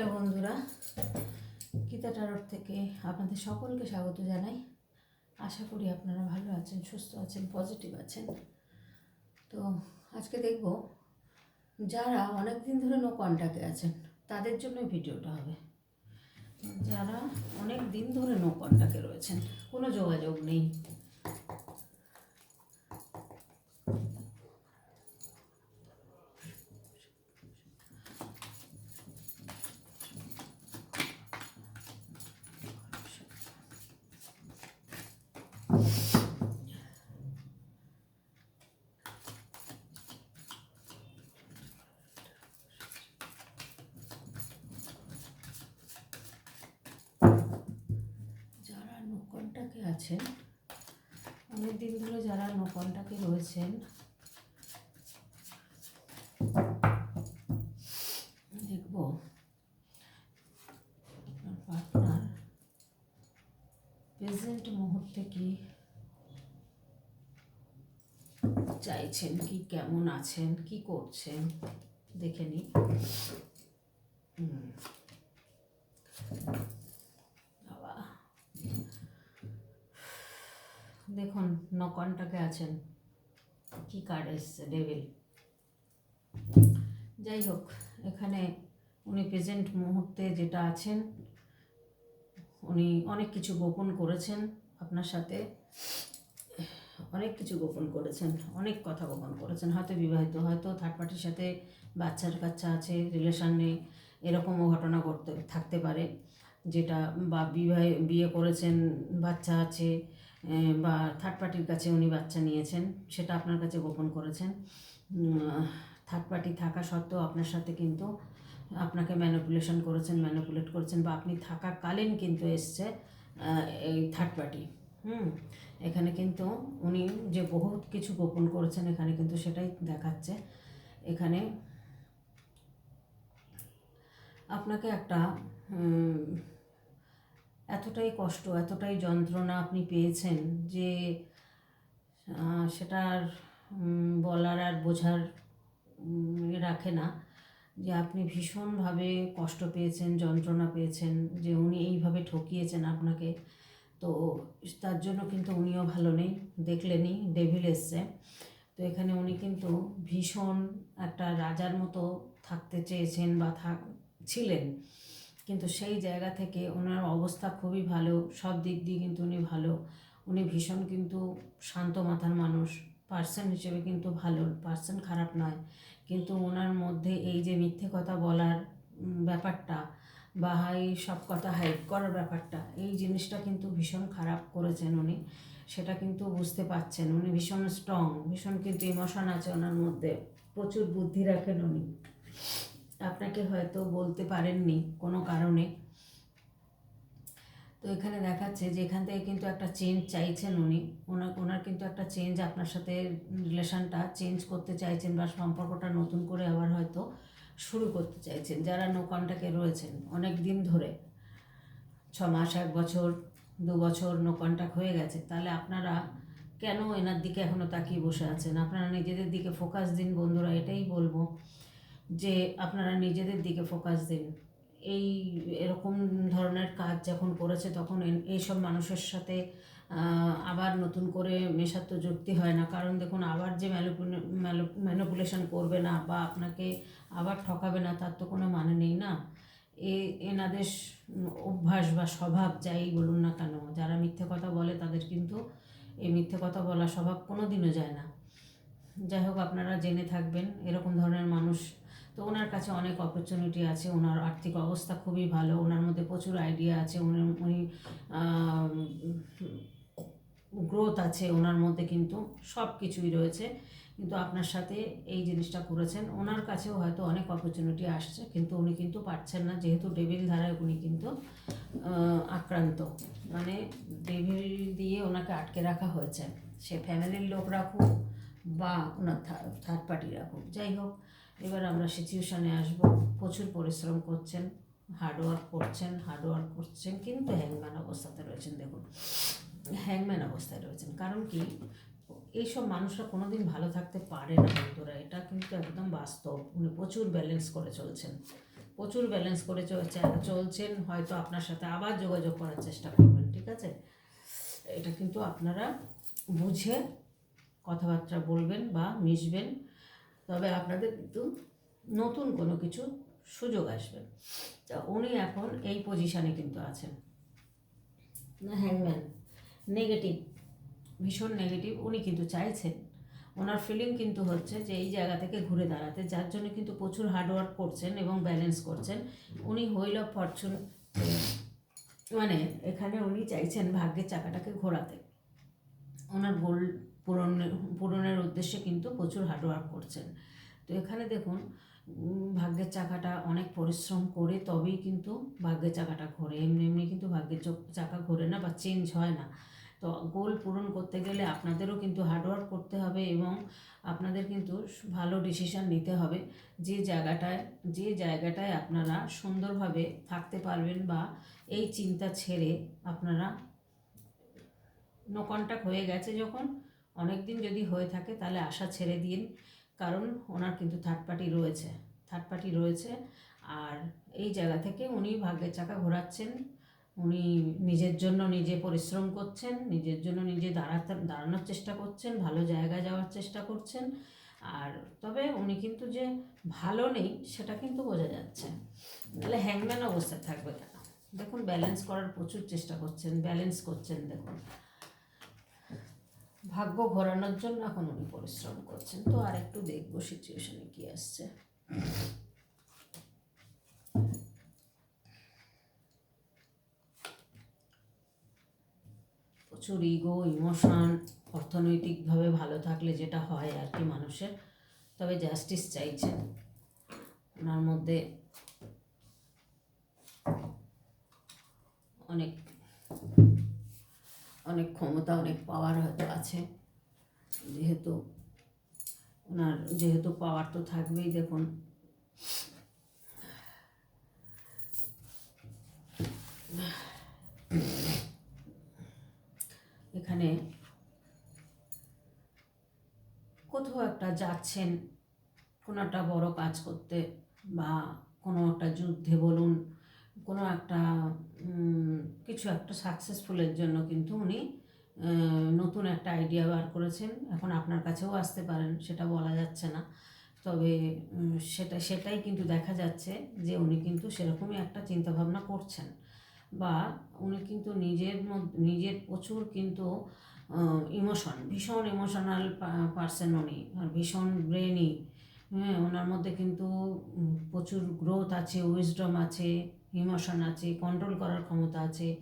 Hello বন্ধুরা, গীতা টারট থেকে আপনাদের সকলকে স্বাগত জানাই। আশা করি আপনারা ভালো আছেন, সুস্থ আছেন, পজিটিভ আছেন। তো আজকে দেখব যারা অনেক দিন ধরে নো কন্ট্যাক্টে আছেন, তাদের জন্য ভিডিওটা হবে। যারা অনেক দিন ধরে নো কন্ট্যাক্টে রয়েছেন, কোনো যোগাযোগ নেই আছেন অনেক দিন ধরে যারা নৌকনটাকে রয়েছেন, দেখব পার্টনার প্রেজেন্ট মুহূর্তে কি চাইছেন, কি কেমন আছেন, কি করছেন, দেখে নিই হুম। দেখুন নকনটাকে আছেন। কি কার্ড এসছে ডেভিল যাই হোক, এখানে উনি প্রেজেন্ট মুহূর্তে যেটা আছেন, উনি অনেক কিছু গোপন করেছেন আপনার সাথে। অনেক কিছু গোপন করেছেন, অনেক কথা গোপন করেছেন। হয়তো বিবাহিত, হয়তো থার্ড পার্টির সাথে বাচ্চার কাচ্চা আছে রিলেশনে এরকমও ঘটনা ঘটতে থাকতে পারে। যেটা বা বিবাহে, বিয়ে করেছেন, বাচ্চা আছে বা থার্ড পার্টির কাছে উনি বাচ্চা নিয়েছেন, সেটা আপনার কাছে গোপন করেছেন। থার্ড পার্টি থাকা সত্ত্বেও আপনার সাথে কিন্তু আপনাকে ম্যানিপুলেশন করেছেন ম্যানিপুলেট করেছেন, বা আপনি থাকাকালীন কিন্তু এসছে এই থার্ড পার্টি হুম, এখানে কিন্তু উনি যে বহুত কিছু গোপন করেছেন, এখানে কিন্তু সেটাই দেখাচ্ছে। এখানে আপনাকে একটা এতটাই কষ্ট, এতটাই যন্ত্রণা আপনি পেয়েছেন যে সেটা আর বলার আর বোঝার ইয়ে রাখে না যে আপনি ভীষণভাবে কষ্ট পেয়েছেন, যন্ত্রণা পেয়েছেন যে উনি এইভাবে ঠকিয়েছেন আপনাকে। তো তার জন্য কিন্তু উনিও ভালো নেই দেখলেনি ডেভিল এসছে। তো এখানে উনি কিন্তু ভীষণ একটা রাজার মতো থাকতে চেয়েছেন বা থাক, ছিলেন। কিন্তু সেই জায়গা থেকে ওনার অবস্থা খুবই ভালো, সব দিক দিয়ে কিন্তু উনি ভালো। উনি ভীষণ কিন্তু শান্ত মাথার মানুষ পার্সন হিসেবে কিন্তু ভালো পার্সন খারাপ নয়। কিন্তু ওনার মধ্যে এই যে মিথ্যে কথা বলার ব্যাপারটা বা এই সব কথা হাইড করার ব্যাপারটা, এই জিনিসটা কিন্তু ভীষণ খারাপ করেছেন উনি। সেটা কিন্তু বুঝতে পারছেন। উনি ভীষণ স্ট্রং ভীষণ কিন্তু ইমোশন আছে ওনার মধ্যে। প্রচুর বুদ্ধি রাখেন উনি। আপনাকে হয়তো বলতে পারেননি কোনো কারণে। তো এখানে দেখাচ্ছে যে এখান থেকে কিন্তু একটা চেঞ্জ চাইছেন উনি। ওনার ওনার কিন্তু একটা চেঞ্জ আপনার সাথে রিলেশনটা চেঞ্জ করতে চাইছেন বা সম্পর্কটা নতুন করে আবার হয়তো শুরু করতে চাইছেন। যারা নো কন্ট্যাক্টে রয়েছেন, অনেক দিন ধরে, ছ মাস, এক বছর, দু বছর নো কন্ট্যাক্ট হয়ে গেছে, তাহলে আপনারা কেন এনার দিকে এখনও তাকিয়ে বসে আছেন? আপনারা নিজেদের দিকে ফোকাস দিন বন্ধুরা, এটাই বলব। যে আপনারা নিজেদের দিকে ফোকাস দিন। এই এরকম ধরনের কাজ যখন করেছে তখন এইসব মানুষের সাথে আবার নতুন করে মেশার তো যুক্তি হয় না। কারণ দেখুন, আবার যে ম্যানিপুলেশন করবে না বা আপনাকে আবার ঠকাবে না, তার তো কোনো মানে নেই না। এ, এনাদের অভ্যাস বা স্বভাব যাই বলুন না কেন, যারা মিথ্যে কথা বলে তাদের কিন্তু এই মিথ্যে কথা বলা স্বভাব কোনো দিনও যায় না। যাই হোক, আপনারা জেনে থাকবেন, এরকম ধরনের মানুষ তো ওনার কাছে অনেক অপরচুনিটি আছে, ওনার আর্থিক অবস্থা খুবই ভালো, ওনার মধ্যে প্রচুর আইডিয়া আছে, উনি উনি গ্রোথ আছে ওনার মধ্যে কিন্তু সব কিছুই রয়েছে। কিন্তু আপনার সাথে এই জিনিসটা করেছেন, ওনার কাছেও হয়তো অনেক অপরচুনিটি আসছে, কিন্তু উনি কিন্তু পারছেন না, যেহেতু ডেভিল ধারায় উনি কিন্তু আক্রান্ত। মানে ডেভিল দিয়ে ওনাকে আটকে রাখা হয়েছে। সে ফ্যামিলির লোক রাখুক বা ওনার থার্ড পার্টি রাখুক যাই হোক এবার আমরা সিচুয়েশানে আসব। প্রচুর পরিশ্রম করছেন হার্ডওয়ার্ক করছেন হার্ডওয়ার্ক করছেন, কিন্তু হ্যাংম্যান অবস্থাতে রয়েছেন, দেখুন। হ্যাংম্যান অবস্থায় রয়েছেন। কারণ কি? এইসব মানুষরা কোনো দিন ভালো থাকতে পারে না বন্ধুরা। এটা কিন্তু একদম বাস্তব। উনি প্রচুর ব্যালেন্স করে চলছেন। প্রচুর ব্যালেন্স করে চলছে- চলছেন, হয়তো আপনার সাথে আবার যোগাযোগ করার চেষ্টা করবেন, ঠিক আছে? এটা কিন্তু আপনারা বুঝে কথাবার্তা বলবেন বা মিশবেন। তবে আপনাদের কিন্তু নতুন কোনো কিছু সুযোগ আসবে। তা উনি এখন এই পজিশানে কিন্তু আছেন। হ্যাংম্যান নেগেটিভ ভীষণ নেগেটিভ উনি কিন্তু চাইছেন। ওনার ফিলিং কিন্তু হচ্ছে যে এই জায়গা থেকে ঘুরে দাঁড়াতে, যার জন্য কিন্তু প্রচুর হার্ডওয়ার্ক করছেন এবং ব্যালেন্স করছেন। উনি হুইল ফরচুন মানে এখানে উনি চাইছেন ভাগ্যের চাকাটাকে ঘোরাতে। ওনার গোল পূরণের পূরণের উদ্দেশ্যে কিন্তু প্রচুর হার্ডওয়ার্ক করছেন। তো এখানে দেখুন ভাগ্যের চাকাটা অনেক পরিশ্রম করে তবেই কিন্তু ভাগ্যের চাকাটা ঘোরে। এমনি এমনি কিন্তু ভাগ্যের চক- ঘোরে না বা চেঞ্জ হয় না। তো গোল পূরণ করতে গেলে আপনাদেরও কিন্তু হার্ডওয়ার্ক করতে হবে এবং আপনাদের কিন্তু ভালো ডিসিশান নিতে হবে। যে জায়গাটায় যে জায়গাটায় আপনারা সুন্দরভাবে থাকতে পারবেন বা এই চিন্তা ছেড়ে আপনারা নো কন্ট্যাক্ট হয়ে গেছে যখন অনেক দিন যদি হয়ে থাকে তাহলে আশা ছেড়ে দিন। কারণ ওনার কিন্তু থার্ড পার্টি রয়েছে। থার্ড পার্টি রয়েছে আর এই জায়গা থেকে উনি ভাগ্যের চাকা ঘোরাচ্ছেন। উনি নিজের জন্য নিজে পরিশ্রম করছেন, নিজের জন্য নিজে দাঁড়াতে, দাঁড়ানোর চেষ্টা করছেন, ভালো জায়গায় যাওয়ার চেষ্টা করছেন। আর তবে উনি কিন্তু যে ভালো নেই, সেটা কিন্তু বোঝা যাচ্ছে। তাহলে হ্যাংম্যান অবস্থায় থাকবে কেন? দেখুন ব্যালেন্স করার প্রচুর চেষ্টা করছেন ব্যালেন্স করছেন, দেখুন। ভাগ্য ঘোরানোর জন্য এখন উনি পরিশ্রম করছেন। তো আর একটু দেখব সিচুয়েশনে কি আসছে। প্রচুর ইগো ইমোশন অর্থনৈতিকভাবে ভালো থাকলে যেটা হয় আর কি মানুষের। তবে জাস্টিস চাইছেন। ওনার মধ্যে অনেক অনেক ক্ষমতা, অনেক পাওয়ার হয়তো আছে। যেহেতু ওনার, যেহেতু পাওয়ার তো থাকবেই, দেখুন। এখানে কোথাও একটা যাচ্ছেন, কোনো একটা বড় কাজ করতে বা কোনো একটা যুদ্ধে বলুন কোনো একটা কিছু একটা সাকসেসফুলের জন্য কিন্তু উনি নতুন একটা আইডিয়া বার করেছেন। এখন আপনার কাছেও আসতে পারেন, সেটা বলা যাচ্ছে না। তবে সেটা, সেটাই কিন্তু দেখা যাচ্ছে যে উনি কিন্তু সেরকমই একটা চিন্তাভাবনা করছেন। বা উনি কিন্তু নিজের নিজের প্রচুর কিন্তু ইমোশন ভীষণ ইমোশনাল পার্সন উনি। আর ভীষণ ব্রেনি হ্যাঁ ওনার মধ্যে কিন্তু প্রচুর গ্রোথ আছে উইজডম আছে। ইমোশন আছে কন্ট্রোল করার ক্ষমতা আছে,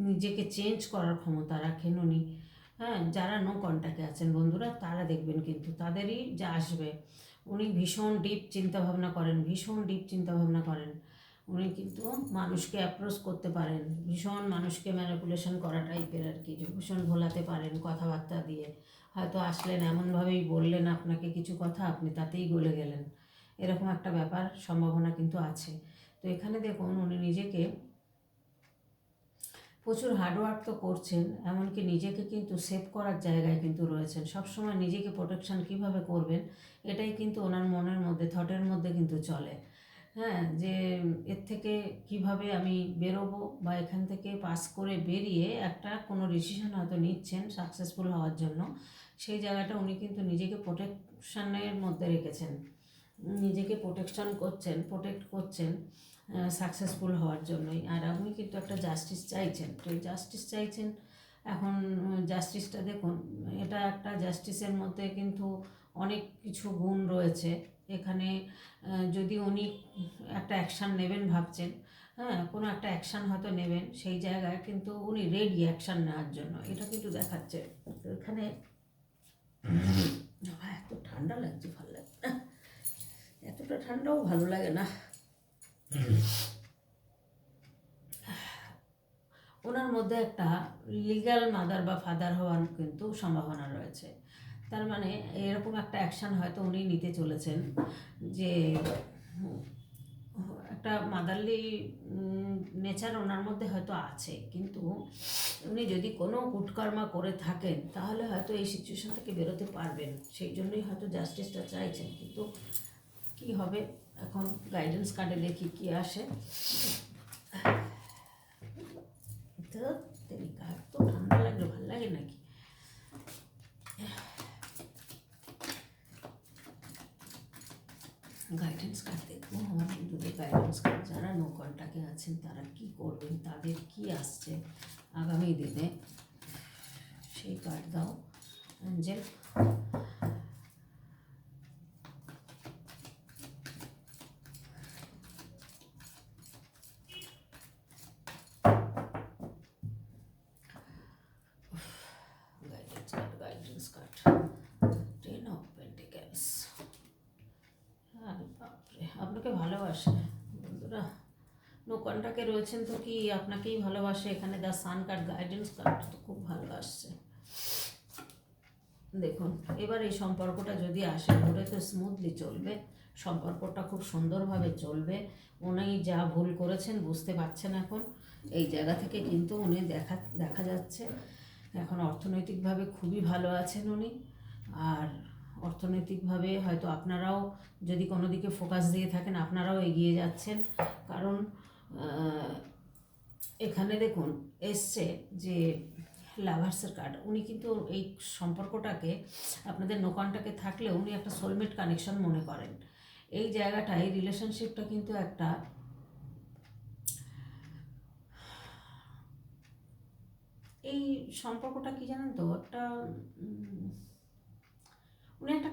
নিজেকে চেঞ্জ করার ক্ষমতা রাখেন উনি। হ্যাঁ যারা নো কন্ট্যাক্টে আছেন বন্ধুরা, তারা দেখবেন কিন্তু তাদেরই যা আসবে। উনি ভীষণ ডিপ চিন্তাভাবনা করেন, ভীষণ ডিপ চিন্তাভাবনা করেন। উনি কিন্তু মানুষকে অ্যাপ্রোচ করতে পারেন, ভীষণ মানুষকে ম্যানিপুলেশন করা টাইপের আর কি, ভীষণ ভোলাতে পারেন কথাবার্তা দিয়ে। হয়তো আসলেন, এমনভাবেই বললেন আপনাকে কিছু কথা, আপনি তাতেই গলে গেলেন। এরকম একটা ব্যাপার, সম্ভাবনা কিন্তু আছে। তো এখানে দেখুন উনি নিজেকে প্রচুর হার্ডওয়ার্ক তো করছেন, এমনকি নিজেকে কিন্তু সেভ করার জায়গায় কিন্তু রয়েছেন। সবসময় নিজেকে প্রোটেকশান কীভাবে করবেন, এটাই কিন্তু ওনার মনের মধ্যে থটের মধ্যে কিন্তু চলে। হ্যাঁ যে এর থেকে কীভাবে আমি বেরোবো বা এখান থেকে পাস করে বেরিয়ে একটা কোনো ডিসিশন হয়তো নিচ্ছেন সাকসেসফুল হওয়ার জন্য, সেই জায়গাটা উনি কিন্তু নিজেকে প্রোটেকশানের মধ্যে রেখেছেন। নিজেকে প্রোটেকশন করছেন প্রোটেক্ট করছেন। সাকসেসফুল হওয়ার জন্যই। আর আপনি কিন্তু একটা জাস্টিস চাইছেন। তো জাস্টিস চাইছেন, এখন জাস্টিসটা দেখুন, এটা একটা জাস্টিসের মধ্যে কিন্তু অনেক কিছু গুণ রয়েছে। এখানে যদি উনি একটা অ্যাকশান নেবেন ভাবছেন হ্যাঁ কোনো একটা অ্যাকশান হয়তো নেবেন, সেই জায়গায় কিন্তু উনি রেডি অ্যাকশান নেওয়ার জন্য। এটা কিন্তু দেখাচ্ছে। তো এখানে এত ঠান্ডা লাগছে, ভালো লাগে না। এতটা ঠান্ডাও ভালো লাগে না। ওনার মধ্যে একটা লিগ্যাল মাদার বা ফাদার হওয়ার কিন্তু সম্ভাবনা রয়েছে। তার মানে এরকম একটা অ্যাকশান হয়তো উনি নিতে চলেছেন যে, একটা মাদারলি নেচার ওনার মধ্যে হয়তো আছে। কিন্তু উনি যদি কোনো কুটকর্মা করে থাকেন, তাহলে হয়তো এই সিচুয়েশন থেকে বেরোতে পারবেন। সেই জন্যই হয়তো জাস্টিসটা চাইছেন। কিন্তু কি হবে? এখন গাইডেন্স কার্ডে দেখি কি আসে। তো কার্ড তো ঠান্ডা লাগলে ভালো লাগে নাকি? গাইডেন্স কার্ড দেখব। আমার বন্ধুদের গাইডেন্স কার্ড যারা নো কন্টাক্টে আছেন, তারা কি করবেন, তাদের কি আসছে আগামী দিনে? সেই কার্ড দাও। Angel guidance card guidance card ten of pentacles আরে বাপরে আপনাকে ভালোবাসে বন্ধুরা নো কন্টাক্টে রয়েছেন তো কি আপনাকেই ভালোবাসে? এখানে the sun card guidance card তো খুব ভালো আসছে। দেখুন, এবার এই সম্পর্কটা যদি আসে ঘুরে তো স্মুথলি চলবে। সম্পর্কটা খুব সুন্দরভাবে চলবে। উনি যা ভুল করেছেন বুঝতে পারছেন এখন। এই জায়গা থেকে কিন্তু উনি দেখা দেখা যাচ্ছে। এখন অর্থনৈতিকভাবে খুবই ভালো আছেন উনি। আর অর্থনৈতিকভাবে হয়তো আপনারাও যদি কোনো দিকে ফোকাস দিয়ে থাকেন, আপনারাও এগিয়ে যাচ্ছেন। কারণ এখানে দেখুন, এসছে যে লাভার্সের কার্ড উনি কিন্তু এই সম্পর্কটাকে, আপনাদের নোকানটাকে থাকলে উনি একটা সোলমেট কানেকশন মনে করেন। এই জায়গাটায় রিলেশনশিপটা কিন্তু একটা এই সম্পর্কটা কি জানেন তো? একটা উনি একটা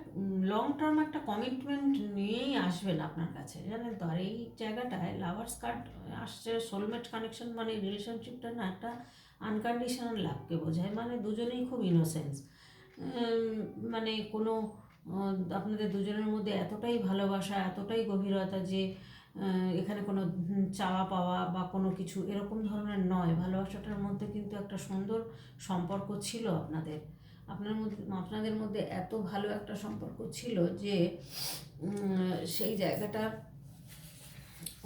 লং টার্ম একটা কমিটমেন্ট নিয়েই আসবেন আপনার কাছে, জানেন তো? আর এই জায়গাটায় লাভার্স কার্ড আসছে সোলমেট কানেকশন মানে রিলেশনশিপটা না একটা আনকন্ডিশনাল লাভকে বোঝায় মানে দুজনেই খুব ইনোসেন্স মানে কোনো আপনাদের দুজনের মধ্যে এতটাই ভালোবাসা, এতটাই গভীরতা যে এখানে কোনো চাওয়া পাওয়া বা কোনো কিছু এরকম ধরনের নয়। ভালোবাসাটার মধ্যে কিন্তু একটা সুন্দর সম্পর্ক ছিল আপনাদের। আপনার মধ্যে, আপনাদের মধ্যে এত ভালো একটা সম্পর্ক ছিল যে সেই জায়গাটা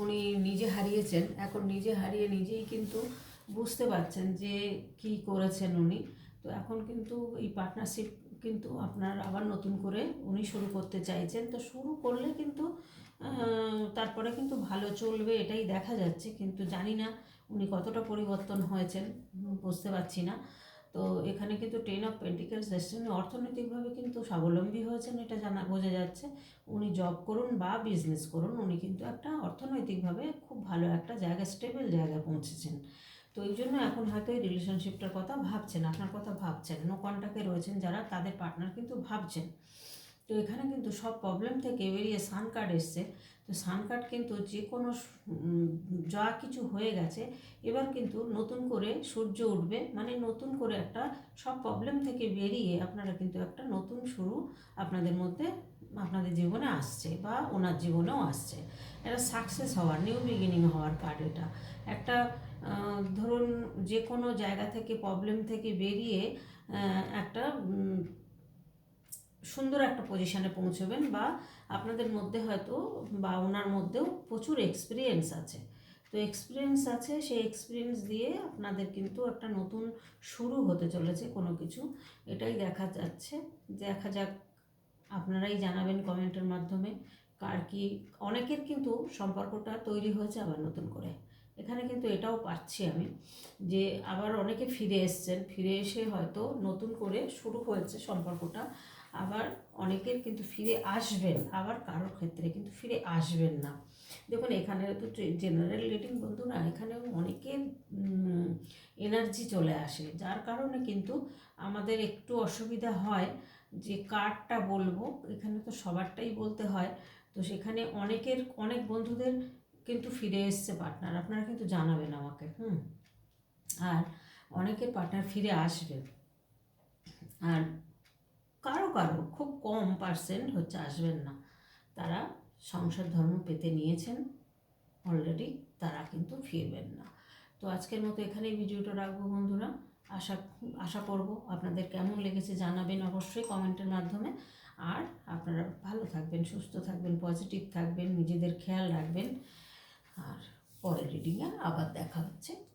উনি নিজে হারিয়েছেন। এখন নিজে হারিয়ে নিজেই কিন্তু বুঝতে পারছেন যে কি করেছেন উনি। তো এখন কিন্তু এই পার্টনারশিপ কিন্তু আপনার আবার নতুন করে উনি শুরু করতে চাইছেন। তো শুরু করলে কিন্তু তারপরে কিন্তু ভালো চলবে এটাই দেখা যাচ্ছে। কিন্তু জানি না উনি কতটা পরিবর্তন হয়েছেন, বুঝতে পারছি না। তো এখানে কিন্তু টেন অফ পেন্টিকেলস ডেস্টিনি অর্থনৈতিকভাবে কিন্তু স্বাবলম্বী হয়েছেন, এটা জানা, বোঝা যাচ্ছে। উনি জব করুন বা বিজনেস করুন, উনি কিন্তু একটা অর্থনৈতিকভাবে খুব ভালো একটা জায়গা স্টেবল জায়গায় পৌঁছেছেন। তো এই জন্য এখন হয়তো এই রিলেশনশিপটার কথা ভাবছেন, আপনার কথা ভাবছেন। নো কন্ট্যাক্টে রয়েছেন যারা, তাদের পার্টনার কিন্তু ভাবছেন। তো এখানে কিন্তু সব প্রবলেম থেকে বেরিয়ে সান কার্ড এসছে। তো সান কার্ড কিন্তু যে কোনো যা কিছু হয়ে গেছে, এবার কিন্তু নতুন করে সূর্য উঠবে। মানে নতুন করে একটা সব প্রবলেম থেকে বেরিয়ে আপনারা কিন্তু একটা নতুন শুরু আপনাদের মধ্যে, আপনাদের জীবনে আসছে বা ওনার জীবনেও আসছে। একটা সাকসেস হওয়ার নিউ বিগিনিং হওয়ার কার্ড এটা। একটা ধরুন যে কোনো জায়গা থেকে প্রবলেম থেকে বেরিয়ে একটা সুন্দর একটা পজিশনে পৌঁছবেন বা আপনাদের মধ্যে হয়তো বা ওনার মধ্যেও প্রচুর এক্সপিরিয়েন্স আছে। তো এক্সপিরিয়েন্স আছে, সেই এক্সপিরিয়েন্স দিয়ে আপনাদের কিন্তু একটা নতুন শুরু হতে চলেছে কোনো কিছু। এটাই দেখা যাচ্ছে। দেখা যাক, আপনারাই জানাবেন কমেন্টের মাধ্যমে কার কি, অনেকের কিন্তু সম্পর্কটা তৈরি হয়েছে আবার নতুন করে। এখানে কিন্তু এটাও পাচ্ছি আমি, যে আবার অনেকে ফিরে এসছেন, ফিরে এসে হয়তো নতুন করে শুরু হয়েছে সম্পর্কটা, আবার অনেকের কিন্তু ফিরে আসবেন, আবার কারোর ক্ষেত্রে কিন্তু ফিরে আসবেন না। দেখুন, এখানে তো জেনারেল রিডিং বন্ধুরা, এখানেও অনেকের এনার্জি চলে আসে, যার কারণে কিন্তু আমাদের একটু অসুবিধা হয়, যে কারটা বলব, এখানে তো সবারটাই বলতে হয়, তো সেখানে অনেকের, অনেক বন্ধুদের কিন্তু ফিরে এসছে পার্টনার আপনারা কিন্তু জানাবেন আমাকে, হুম? আর অনেকে পার্টনার ফিরে আসবে। আর কারও কারও, খুব কম পার্সেন্ট হচ্ছে আসবেন না। তারা সংসার ধর্ম পেতে নিয়েছেন অলরেডি তারা কিন্তু ফিরবেন না। তো আজকের মতো এখানেই ভিডিওটা রাখব বন্ধুরা। আশা আশা করব আপনাদের কেমন লেগেছে জানাবেন অবশ্যই কমেন্টের মাধ্যমে। আর আপনারা ভালো থাকবেন, সুস্থ থাকবেন পজিটিভ থাকবেন, নিজেদের খেয়াল রাখবেন। আর পরের রিডিংয়ে আবার দেখা হচ্ছে।